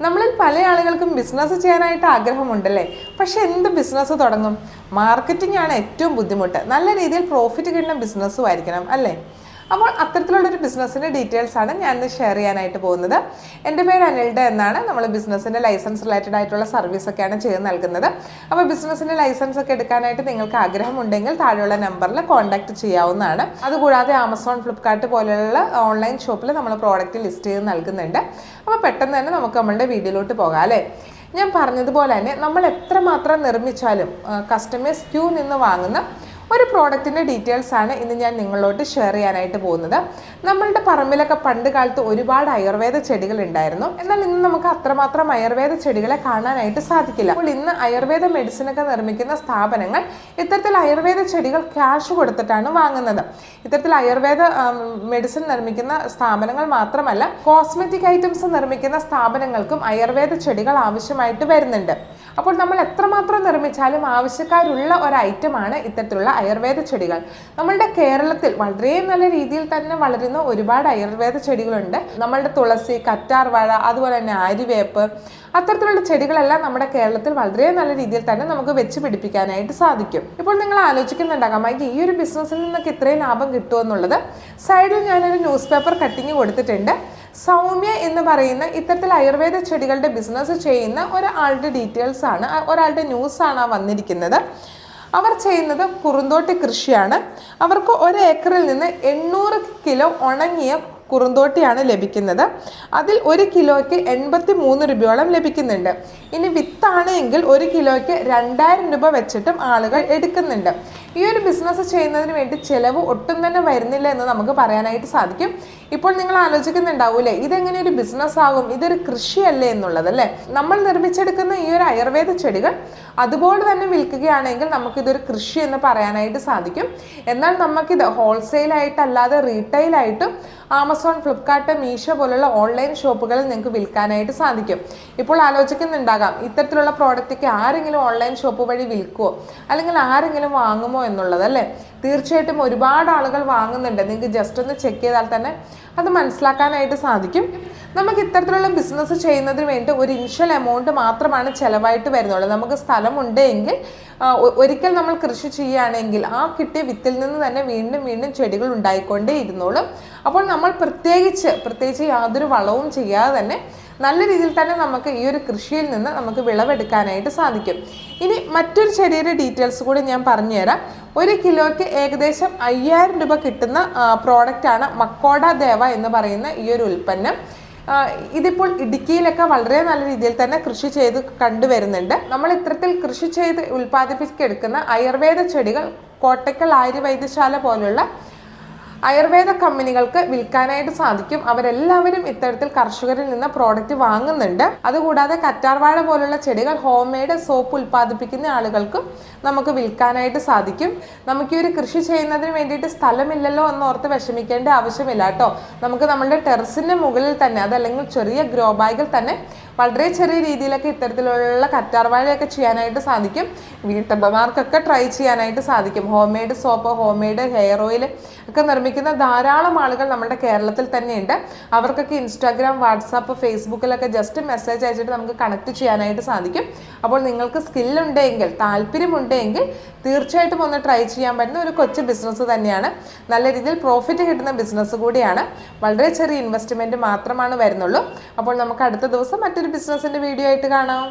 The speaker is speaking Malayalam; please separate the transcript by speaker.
Speaker 1: നമ്മളിൽ പല ആളുകൾക്കും ബിസിനസ് ചെയ്യാനായിട്ട് ആഗ്രഹമുണ്ടല്ലേ? പക്ഷെ എന്ത് ബിസിനസ് തുടങ്ങും? മാർക്കറ്റിംഗ് ആണ് ഏറ്റവും ബുദ്ധിമുട്ട്. നല്ല രീതിയിൽ പ്രോഫിറ്റ് കിട്ടുന്ന ബിസിനസ്സും ആയിരിക്കണം അല്ലേ? അപ്പോൾ അത്തരത്തിലുള്ള ഒരു ബിസിനസ്സിന്റെ ഡീറ്റെയിൽസ് ആണ് ഞാൻ ഇന്ന് ഷെയർ ചെയ്യാനായിട്ട് പോകുന്നത്. എന്റെ പേര് അനിൽഡ എന്നാണ്. നമ്മൾ ബിസിനസ്സിന്റെ ലൈസൻസ് റിലേറ്റഡ് ആയിട്ടുള്ള സർവീസ് ഒക്കെയാണ് ചെയ്ത് നൽകുന്നത്. അപ്പോൾ ബിസിനസ്സിന്റെ ലൈസൻസ് ഒക്കെ എടുക്കാനായിട്ട് നിങ്ങൾക്ക് ആഗ്രഹമുണ്ടെങ്കിൽ താഴെയുള്ള നമ്പറിൽ കോൺടാക്ട് ചെയ്യാവുന്നതാണ്. അതുകൂടാതെ ആമസോൺ ഫ്ലിപ്കാർട്ട് പോലെയുള്ള ഓൺലൈൻ ഷോപ്പിൽ നമ്മൾ പ്രോഡക്റ്റ് ലിസ്റ്റ് ചെയ്ത് നൽകുന്നുണ്ട്. അപ്പോൾ പെട്ടെന്ന് തന്നെ നമുക്ക് നമ്മളുടെ വീഡിയോയിലോട്ട് പോകാം അല്ലേ? ഞാൻ പറഞ്ഞതുപോലെ തന്നെ നമ്മൾ എത്രമാത്രം നിർമ്മിച്ചാലും കസ്റ്റമേഴ്സ് ക്യൂ നിന്ന് വാങ്ങുന്ന ഒരു പ്രോഡക്റ്റിന്റെ ഡീറ്റെയിൽസ് ആണ് ഇന്ന് ഞാൻ നിങ്ങളോട്ട് ഷെയർ ചെയ്യാനായിട്ട് പോകുന്നത്. നമ്മളുടെ പറമ്പിലൊക്കെ പണ്ട് കാലത്ത് ഒരുപാട് ആയുർവേദ ചെടികൾ ഉണ്ടായിരുന്നു. എന്നാൽ ഇന്ന് നമുക്ക് അത്രമാത്രം ആയുർവേദ ചെടികളെ കാണാനായിട്ട് സാധിക്കില്ല. അപ്പോൾ ഇന്ന് ആയുർവേദ മെഡിസിനൊക്കെ നിർമ്മിക്കുന്ന സ്ഥാപനങ്ങൾ ഇത്തരത്തിൽ ആയുർവേദ ചെടികൾ ക്യാഷ് കൊടുത്തിട്ടാണ് വാങ്ങുന്നത്. ഇത്തരത്തിൽ ആയുർവേദ മെഡിസിൻ നിർമ്മിക്കുന്ന സ്ഥാപനങ്ങൾ മാത്രമല്ല കോസ്മെറ്റിക് ഐറ്റംസ് നിർമ്മിക്കുന്ന സ്ഥാപനങ്ങൾക്കും ആയുർവേദ ചെടികൾ ആവശ്യമായിട്ട് വരുന്നുണ്ട്. അപ്പോൾ നമ്മൾ എത്രമാത്രം നിർമ്മിച്ചാലും ആവശ്യക്കാരുള്ള ഒരു ഐറ്റമാണ് ഇത്തരത്തിലുള്ള ആയുർവേദ ചെടികൾ. നമ്മളുടെ കേരളത്തിൽ വളരെ നല്ല രീതിയിൽ തന്നെ വളരുന്ന ഒരുപാട് ആയുർവേദ ചെടികളുണ്ട്. നമ്മളുടെ തുളസി കറ്റാർവാഴ അതുപോലെ തന്നെ ആര്യവേപ്പ് അത്തരത്തിലുള്ള ചെടികളെല്ലാം നമ്മുടെ കേരളത്തിൽ വളരെ നല്ല രീതിയിൽ തന്നെ നമുക്ക് വെച്ച് പിടിപ്പിക്കാനായിട്ട് സാധിക്കും. ഇപ്പോൾ നിങ്ങൾ ആലോചിക്കുന്നുണ്ടാകാം "അയ്യ, ഈ ഒരു ബിസിനസ്സിൽ നിന്നൊക്കെ ഇത്രയും ലാഭം കിട്ടുമെന്നുള്ളത് സൈഡിൽ ഞാനൊരു ന്യൂസ് പേപ്പർ കട്ടിങ് കൊടുത്തിട്ടുണ്ട്. സൗമ്യ എന്ന് പറയുന്ന ഇത്തരത്തിൽ ആയുർവേദ ചെടികളുടെ ബിസിനസ് ചെയ്യുന്ന ഒരാളുടെ ഡീറ്റെയിൽസ് ആണ് ഒരാളുടെ ന്യൂസ് ആണ് വന്നിരിക്കുന്നത്. അവർ ചെയ്യുന്നത് കുറുന്തോട്ടി കൃഷിയാണ്. അവർക്ക് ഒരു ഏക്കറിൽ നിന്ന് എണ്ണൂറ് കിലോ ഉണങ്ങിയ കുറുന്തോട്ടിയാണ് ലഭിക്കുന്നത്. അതിൽ ഒരു കിലോയ്ക്ക് എൺപത്തി മൂന്ന് രൂപയോളം ലഭിക്കുന്നുണ്ട്. ഇനി വിത്താണ് എങ്കിൽ ഒരു കിലോയ്ക്ക് രണ്ടായിരം രൂപ വെച്ചിട്ടും ആളുകൾ എടുക്കുന്നുണ്ട്. ഈ ഒരു ബിസിനസ് ചെയ്യുന്നതിന് വേണ്ടി ചിലവ് ഒട്ടും തന്നെ വരുന്നില്ല എന്ന് നമുക്ക് പറയാനായിട്ട് സാധിക്കും. ഇപ്പോൾ നിങ്ങൾ ആലോചിക്കുന്നുണ്ടാവൂലേ ഇതെങ്ങനെ ഒരു ബിസിനസ് ആകും? ഇതൊരു കൃഷിയല്ലേ എന്നുള്ളത് അല്ലേ? നമ്മൾ നിർമ്മിച്ചെടുക്കുന്ന ഈ ഒരു ആയുർവേദ ചെടികൾ അതുപോലെ തന്നെ വിൽക്കുകയാണെങ്കിൽ നമുക്കിതൊരു കൃഷി എന്ന് പറയാനായിട്ട് സാധിക്കും. എന്നാൽ നമുക്കിത് ഹോൾസെയിലായിട്ടല്ലാതെ റീറ്റെയിലായിട്ടും ആമസോൺ ഫ്ലിപ്കാർട്ട് മീഷോ പോലുള്ള ഓൺലൈൻ ഷോപ്പുകളിൽ നിങ്ങൾക്ക് വിൽക്കാനായിട്ട് സാധിക്കും. ഇപ്പോൾ ആലോചിക്കുന്നുണ്ടാകാം ഇത്തരത്തിലുള്ള പ്രോഡക്റ്റൊക്കെ ആരെങ്കിലും ഓൺലൈൻ ഷോപ്പ് വഴി വിൽക്കുമോ അല്ലെങ്കിൽ ആരെങ്കിലും വാങ്ങുമോ എന്നുള്ളത് അല്ലേ? തീർച്ചയായിട്ടും ഒരുപാട് ആളുകൾ വാങ്ങുന്നുണ്ട്. നിങ്ങൾക്ക് ജസ്റ്റ് ഒന്ന് ചെക്ക് ചെയ്താൽ തന്നെ അത് മനസ്സിലാക്കാനായിട്ട് സാധിക്കും. നമുക്ക് ഇത്തരത്തിലുള്ള ബിസിനസ് ചെയ്യുന്നതിന് വേണ്ടി ഒരു ഇനിഷ്യൽ എമൗണ്ട് മാത്രമാണ് ചിലവായിട്ട് വരുന്നുള്ളൂ. നമുക്ക് സ്ഥലമുണ്ട് എങ്കിൽ ഒരിക്കൽ നമ്മൾ കൃഷി ചെയ്യുകയാണെങ്കിൽ ആ കിട്ടിയ വിത്തിൽ നിന്ന് തന്നെ വീണ്ടും വീണ്ടും ചെടികൾ ഉണ്ടായിക്കൊണ്ടേ ഇരുന്നോളും. അപ്പോൾ നമ്മൾ പ്രത്യേകിച്ച് പ്രത്യേകിച്ച് യാതൊരു വളവും ചെയ്യാതെ തന്നെ നല്ല രീതിയിൽ തന്നെ നമുക്ക് ഈ ഒരു കൃഷിയിൽ നിന്ന് നമുക്ക് വിളവെടുക്കാനായിട്ട് സാധിക്കും. ഇനി മറ്റൊരു ചെടിയുടെ ഡീറ്റെയിൽസ് കൂടി ഞാൻ പറഞ്ഞുതരാം. ഒരു കിലോയ്ക്ക് ഏകദേശം അയ്യായിരം രൂപ കിട്ടുന്ന പ്രോഡക്റ്റാണ് മക്കോഡ ദേവ എന്ന് പറയുന്ന ഈ ഒരു ഉൽപ്പന്നം. ഇതിപ്പോൾ ഇടുക്കിയിലൊക്കെ വളരെ നല്ല രീതിയിൽ തന്നെ കൃഷി ചെയ്ത് കണ്ടുവരുന്നുണ്ട്. നമ്മൾ ഇത്തരത്തിൽ കൃഷി ചെയ്ത് ഉൽപ്പാദിപ്പിച്ചെടുക്കുന്ന ആയുർവേദ ചെടികൾ കോട്ടക്കൽ ആര്യവൈദ്യശാല പോലുള്ള ആയുർവേദ കമ്പനികൾക്ക് വിൽക്കാനായിട്ട് സാധിക്കും. അവരെല്ലാവരും ഇത്തരത്തിൽ കർഷകരിൽ നിന്ന് പ്രോഡക്റ്റ് വാങ്ങുന്നുണ്ട്. അതുകൂടാതെ കറ്റാർവാഴ പോലുള്ള ചെടികൾ ഹോം മെയ്ഡ് സോപ്പ് ഉൽപ്പാദിപ്പിക്കുന്ന ആളുകൾക്കും നമുക്ക് വിൽക്കാനായിട്ട് സാധിക്കും. നമുക്ക് ഈ ഒരു കൃഷി ചെയ്യുന്നതിന് വേണ്ടിയിട്ട് സ്ഥലമില്ലല്ലോ എന്ന് ഓർത്ത് വിഷമിക്കേണ്ട ആവശ്യമില്ല കേട്ടോ. നമുക്ക് നമ്മുടെ ടെറസിന്റെ മുകളിൽ തന്നെ അതല്ലെങ്കിൽ ചെറിയ ഗ്രോ ബാഗിൽ തന്നെ വളരെ ചെറിയ രീതിയിലൊക്കെ ഇത്തരത്തിലുള്ള കറ്റാർവാഴയൊക്കെ ചെയ്യാനായിട്ട് സാധിക്കും. വീട്ടമ്മമാർക്കൊക്കെ ട്രൈ ചെയ്യാനായിട്ട് സാധിക്കും. Home made soap home made hair oil ഒക്കെ നിർമ്മിക്കുന്ന ധാരാളം ആളുകൾ നമ്മുടെ കേരളത്തിൽ തന്നെയുണ്ട്. അവർക്കൊക്കെ ഇൻസ്റ്റാഗ്രാം വാട്സാപ്പ് ഫേസ്ബുക്കിലൊക്കെ ജസ്റ്റ് മെസ്സേജ് അയച്ചിട്ട് നമുക്ക് കണക്ട് ചെയ്യാനായിട്ട് സാധിക്കും. അപ്പോൾ നിങ്ങൾക്ക് സ്കില്ലുണ്ടെങ്കിൽ താല്പര്യമുണ്ടെങ്കിൽ തീർച്ചയായിട്ടും ഒന്ന് ട്രൈ ചെയ്യാൻ പറ്റുന്ന ഒരു കൊച്ചു ബിസിനസ് തന്നെയാണ്. നല്ല രീതിയിൽ പ്രോഫിറ്റ് കിട്ടുന്ന ബിസിനസ് കൂടിയാണ്. വളരെ ചെറിയ ഇൻവെസ്റ്റ്മെന്റ് മാത്രമാണ് വരുന്നുള്ളൂ. അപ്പോൾ നമുക്ക് അടുത്ത ദിവസം മറ്റൊരു ബിസിനസ്സിന്റെ വീഡിയോ ആയിട്ട് കാണാം.